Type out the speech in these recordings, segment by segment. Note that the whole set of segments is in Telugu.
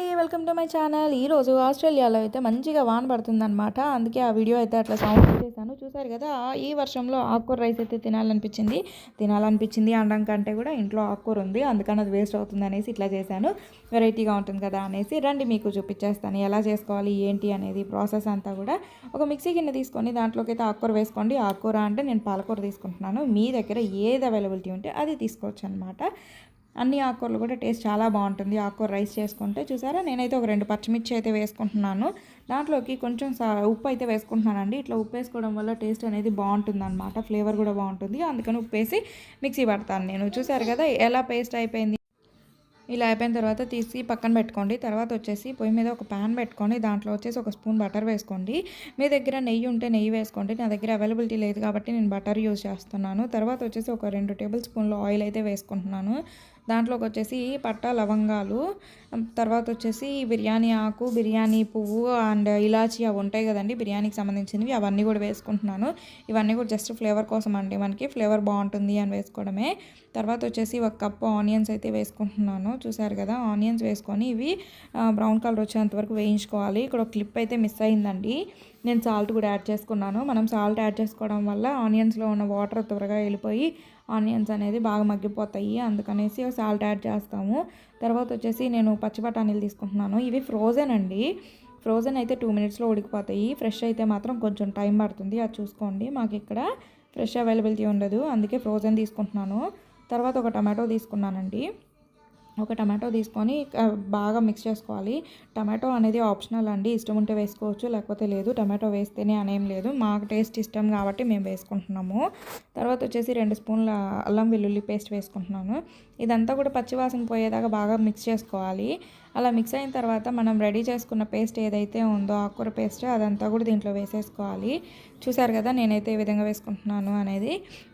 అండి. Welcome to my channel. ఈరోజు ఆస్ట్రేలియాలో అయితే మంచిగా వాన పడుతుందన్నమాట. అందుకే ఆ వీడియో అయితే అట్లా సౌండ్ చేశాను చూసారు కదా ఈ వర్షంలో ఆకుకూర రైస్ అయితే తినాలనిపించింది. తినాలనిపించింది అనడం కంటే కూడా ఇంట్లో ఆకుకూర ఉంది. అందుకని అది వేస్ట్ అవుతుంది అనేసి ఇట్లా చేశాను. వెరైటీగా ఉంటుంది కదా అనేసి రండి మీకు చూపించేస్తాను. ఎలా చేసుకోవాలి ఏంటి అనేది ప్రాసెస్ అంతా కూడా ఒక మిక్సీ గిన్నె తీసుకొని దాంట్లోకి అయితే ఆకుకూర వేసుకోండి. ఆకుకూర అంటే నేను పాలకూర తీసుకుంటున్నాను. మీ దగ్గర ఏది అవైలబిలిటీ ఉంటే అది తీసుకోవచ్చు అనమాట అన్ని ఆకుకూరలు కూడా టేస్ట్ చాలా బాగుంటుంది. ఆకుకూర రైస్ చేసుకుంటే చూసారా? నేనైతే ఒక రెండు పచ్చిమిర్చి అయితే వేసుకుంటున్నాను. దాంట్లోకి కొంచెం సా ఉప్పు అయితే వేసుకుంటున్నానండి. ఇట్లా ఉప్పు వేసుకోవడం వల్ల టేస్ట్ అనేది బాగుంటుంది అనమాట ఫ్లేవర్ కూడా బాగుంటుంది. అందుకని ఉప్పు వేసి మిక్సీ పడతాను నేను. చూసారు కదా? ఎలా పేస్ట్ అయిపోయింది? ఇలా అయిపోయిన తర్వాత తీసి పక్కన పెట్టుకోండి. తర్వాత వచ్చేసి పొయ్యి మీద ఒక ప్యాన్ పెట్టుకొని దాంట్లో వచ్చేసి ఒక స్పూన్ బటర్ వేసుకోండి. మీ దగ్గర నెయ్యి ఉంటే నెయ్యి వేసుకోండి. నా దగ్గర అవైలబిలిటీ లేదు కాబట్టి నేను బటర్ యూజ్ చేస్తున్నాను. తర్వాత వచ్చేసి ఒక రెండు టేబుల్ స్పూన్లు ఆయిల్ అయితే వేసుకుంటున్నాను. దాంట్లోకి వచ్చేసి పట్టా లవంగాలు తర్వాత వచ్చేసి బిర్యానీ ఆకు బిర్యానీ పువ్వు అండ్ ఇలాచి అవి ఉంటాయి కదండి బిర్యానీకి సంబంధించినవి అవన్నీ కూడా వేసుకుంటున్నాను. ఇవన్నీ కూడా జస్ట్ ఫ్లేవర్ కోసం అండి మనకి ఫ్లేవర్ బాగుంటుంది అని వేసుకోవడమే. తర్వాత వచ్చేసి ఒక కప్పు ఆనియన్స్ అయితే వేసుకుంటున్నాను. చూసారు కదా ఆనియన్స్ వేసుకొని ఇవి బ్రౌన్ కలర్ వచ్చేంత వరకు వేయించుకోవాలి. ఇక్కడ ఒక క్లిప్ అయితే మిస్ అయిందండి. నేను సాల్ట్ కూడా యాడ్ చేసుకున్నాను. మనం సాల్ట్ యాడ్ చేసుకోవడం వల్ల ఆనియన్స్లో ఉన్న వాటర్ త్వరగా వెళ్ళిపోయి ఆనియన్స్ అనేది బాగా మగ్గిపోతాయి. అందుకనేసి సాల్ట్ యాడ్ చేస్తాము. తర్వాత వచ్చేసి నేను పచ్చి బఠానీలు తీసుకుంటున్నాను. ఇవి ఫ్రోజన్ అండి. ఫ్రోజన్ అయితే టూ మినిట్స్లో ఉడికిపోతాయి. ఫ్రెష్ అయితే మాత్రం కొంచెం టైం పడుతుంది. అది చూసుకోండి. మాకు ఇక్కడ ఫ్రెష్ అవైలబిలిటీ ఉండదు. అందుకే ఫ్రోజన్ తీసుకుంటున్నాను. తర్వాత ఒక టమాటో తీసుకున్నానండి. ఒక టమాటో తీసుకొని బాగా మిక్స్ చేసుకోవాలి. టమాటో అనేది ఆప్షనల్ అండి. ఇష్టం ఉంటే వేసుకోవచ్చు లేకపోతే లేదు. టమాటో వేస్తేనే అనేం లేదు. మాకు టేస్ట్ ఇష్టం కాబట్టి మేము వేసుకుంటున్నాము. తర్వాత వచ్చేసి రెండు స్పూన్ల అల్లం వెల్లుల్లి పేస్ట్ వేసుకుంటున్నాను. ఇదంతా కూడా పచ్చివాసన పోయేదాకా బాగా మిక్స్ చేసుకోవాలి. అలా మిక్స్ అయిన తర్వాత మనం రెడీ చేసుకున్న పేస్ట్ ఏదైతే ఉందో ఆకుకూర పేస్ట్ అదంతా కూడా దీంట్లో వేసేసుకోవాలి. చూసారు కదా నేనైతే ఈ విధంగా వేసుకుంటున్నాను అనేది.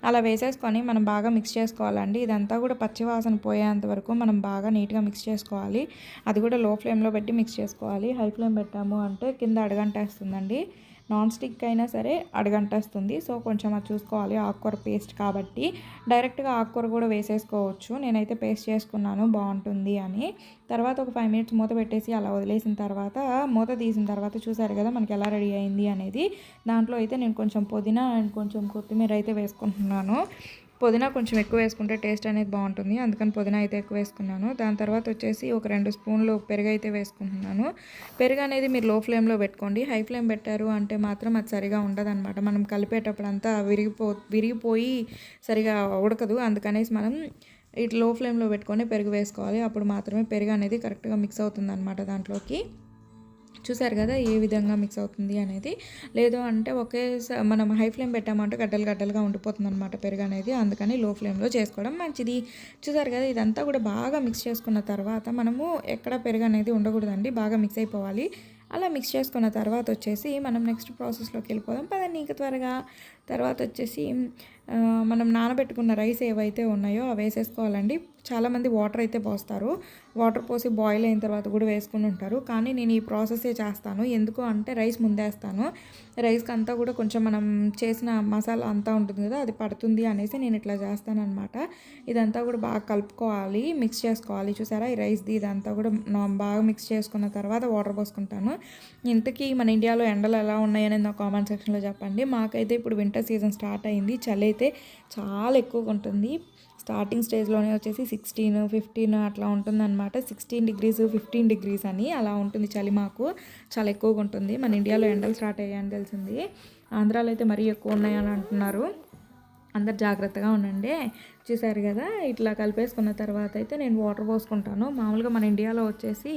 అలా వేసేసుకొని మనం బాగా మిక్స్ చేసుకోవాలండి. ఇదంతా కూడా పచ్చివాసన పోయేంత వరకు మనం బాగా నీట్గా మిక్స్ చేసుకోవాలి. అది కూడా లో ఫ్లేమ్లో పెట్టి మిక్స్ చేసుకోవాలి. హై ఫ్లేమ్ పెట్టాము అంటే కింద అడగంటేస్తుందండి. నాన్ స్టిక్ అయినా సరే అడగంటేస్తుంది. సో కొంచెం అది చూసుకోవాలి. ఆకుకూర పేస్ట్ కాబట్టి డైరెక్ట్గా ఆకుకూర కూడా వేసేసుకోవచ్చు. నేనైతే పేస్ట్ చేసుకున్నాను. బాగుంటుంది అని. తర్వాత ఒక ఫైవ్ మినిట్స్ మూత పెట్టేసి అలా వదిలేసిన తర్వాత మూత తీసిన తర్వాత చూసారు కదా మనకి ఎలా రెడీ అయింది అనేది. దాంట్లో అయితే నేను కొంచెం పుదీనా అండ్ కొంచెం కొత్తిమీర అయితే వేసుకుంటున్నాను. పుదీనా కొంచెం ఎక్కువ వేసుకుంటే టేస్ట్ అనేది బాగుంటుంది. అందుకని పుదీనా అయితే ఎక్కువ వేసుకున్నాను. దాని తర్వాత వచ్చేసి ఒక రెండు స్పూన్లు పెరుగు అయితే వేసుకుంటున్నాను. పెరుగు అనేది మీరు లో ఫ్లేమ్లో పెట్టుకోండి. హై ఫ్లేమ్ పెట్టారు అంటే మాత్రం అది సరిగా ఉండదన్నమాట. మనం కలిపేటప్పుడు అంతా విరిగిపో విరిగిపోయి సరిగా ఉడకదు. అందుకనేసి మనం ఇట్లా లో ఫ్లేమ్లో పెట్టుకొని పెరుగు వేసుకోవాలి. అప్పుడు మాత్రమే పెరుగు అనేది కరెక్ట్గా మిక్స్ అవుతుంది అనమాట దాంట్లోకి. చూసారు కదా ఏ విధంగా మిక్స్ అవుతుంది అనేది? లేదు అంటే ఒకే మనం హై ఫ్లేమ్ పెట్టామంటే గడ్డలు గడ్డలుగా ఉండిపోతుంది అనమాట పెరుగు అనేది. అందుకని లో ఫ్లేమ్లో చేసుకోవడం మంచిది. చూసారు కదా ఇదంతా కూడా బాగా మిక్స్ చేసుకున్న తర్వాత మనము ఎక్కడ పెరుగు అనేది ఉండకూడదండి బాగా మిక్స్ అయిపోవాలి. అలా మిక్స్ చేసుకున్న తర్వాత వచ్చేసి మనం నెక్స్ట్ ప్రాసెస్లోకి వెళ్ళిపోదాం. పదండి ఇంకా త్వరగా. తర్వాత వచ్చేసి మనం నానబెట్టుకున్న రైస్ ఏవైతే ఉన్నాయో అవి వేసేసుకోవాలండి. చాలామంది వాటర్ అయితే పోస్తారు. వాటర్ పోసి బాయిల్ అయిన తర్వాత కూడా వేసుకుని ఉంటారు. కానీ నేను ఈ ప్రాసెసే చేస్తాను. ఎందుకు అంటే రైస్ ముందేస్తాను. రైస్కి అంతా కూడా కొంచెం మనం చేసిన మసాలా అంతా ఉంటుంది కదా అది పడుతుంది అనేసి నేను ఇట్లా చేస్తాను అనమాట ఇదంతా కూడా బాగా కలుపుకోవాలి మిక్స్ చేసుకోవాలి. చూసారా? ఈ రైస్ది ఇదంతా కూడా బాగా మిక్స్ చేసుకున్న తర్వాత వాటర్ పోసుకుంటాను. ఇంతకీ మన ఇండియాలో ఎండలు ఎలా ఉన్నాయనేది నా కామెంట్ సెక్షన్లో చెప్పండి. మాకైతే ఇప్పుడు వింటర్ సీజన్ స్టార్ట్ అయింది. చలి అయితే చాలా ఎక్కువగా ఉంటుంది. స్టార్టింగ్ స్టేజ్లోనే వచ్చేసి సిక్స్టీన్ ఫిఫ్టీన్ అట్లా ఉంటుందన్నమాట. సిక్స్టీన్ డిగ్రీస్ ఫిఫ్టీన్ డిగ్రీస్ అని అలా ఉంటుంది చలి మాకు చాలా ఎక్కువగా ఉంటుంది. మన ఇండియాలో ఎండలు స్టార్ట్ అయ్యాయని తెలిసింది. ఆంధ్రాలో అయితే మరీ ఎక్కువ ఉన్నాయని అంటున్నారు. అందరు జాగ్రత్తగా ఉండండి. చూసారు కదా? ఇట్లా కలిపేసుకున్న తర్వాత అయితే నేను వాటర్ పోసుకుంటాను. మామూలుగా మన ఇండియాలో వచ్చేసి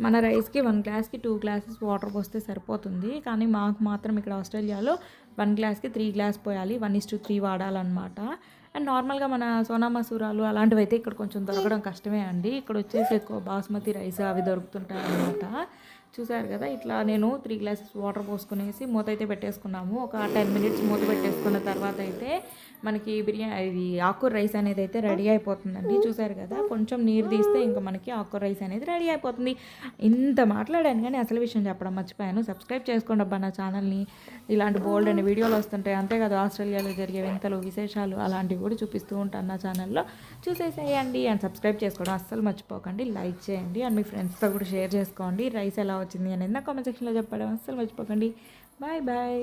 మన రైస్కి వన్ గ్లాస్కి టూ గ్లాసెస్ వాటర్ పోస్తే సరిపోతుంది. కానీ మాకు మాత్రం ఇక్కడ ఆస్ట్రేలియాలో వన్ గ్లాస్కి త్రీ గ్లాస్ పోయాలి. వన్ ఇస్ టు త్రీ వాడాలన్నమాట. అండ్ నార్మల్గా మన సోనా మసూరాలు అలాంటివి అయితే ఇక్కడ కొంచెం దొరకడం కష్టమే అండి. ఇక్కడ వచ్చేసి ఎక్కువ బాస్మతి రైస్ అవి దొరుకుతుంటాయి అనమాట చూసారు కదా ఇట్లా నేను త్రీ గ్లాసెస్ వాటర్ పోసుకునేసి మూత అయితే పెట్టేసుకున్నాము. ఒక టెన్ మినిట్స్ మూత పెట్టేసుకున్న తర్వాత అయితే మనకి బిర్యానీ ఇది ఆకుకూర రైస్ అనేది అయితే రెడీ అయిపోతుందండి. చూసారు కదా కొంచెం నీరు తీస్తే ఇంకా మనకి ఆకుకూర రైస్ అనేది రెడీ అయిపోతుంది. ఇంత మాట్లాడాను కానీ అసలు విషయం చెప్పడం మర్చిపోయాను. సబ్స్క్రైబ్ చేసుకోండి అబ్బా నా ఛానల్ని. ఇలాంటి బోల్డ్ అనే వీడియోలు వస్తుంటాయి. అంతేకాదు ఆస్ట్రేలియాలో జరిగే వింతలు విశేషాలు అలాంటివి కూడా చూపిస్తూ ఉంటాను నా ఛానల్లో. చూసేసేయండి అండ్ సబ్స్క్రైబ్ చేసుకోవడం అస్సలు మర్చిపోకండి. లైక్ చేయండి అండ్ మీ ఫ్రెండ్స్తో కూడా షేర్ చేసుకోండి. రైస్ ఎలా వచ్చింది అనేది నా కామెంట్ సెక్షన్లో చెప్పడం అస్సలు మర్చిపోకండి. Bye bye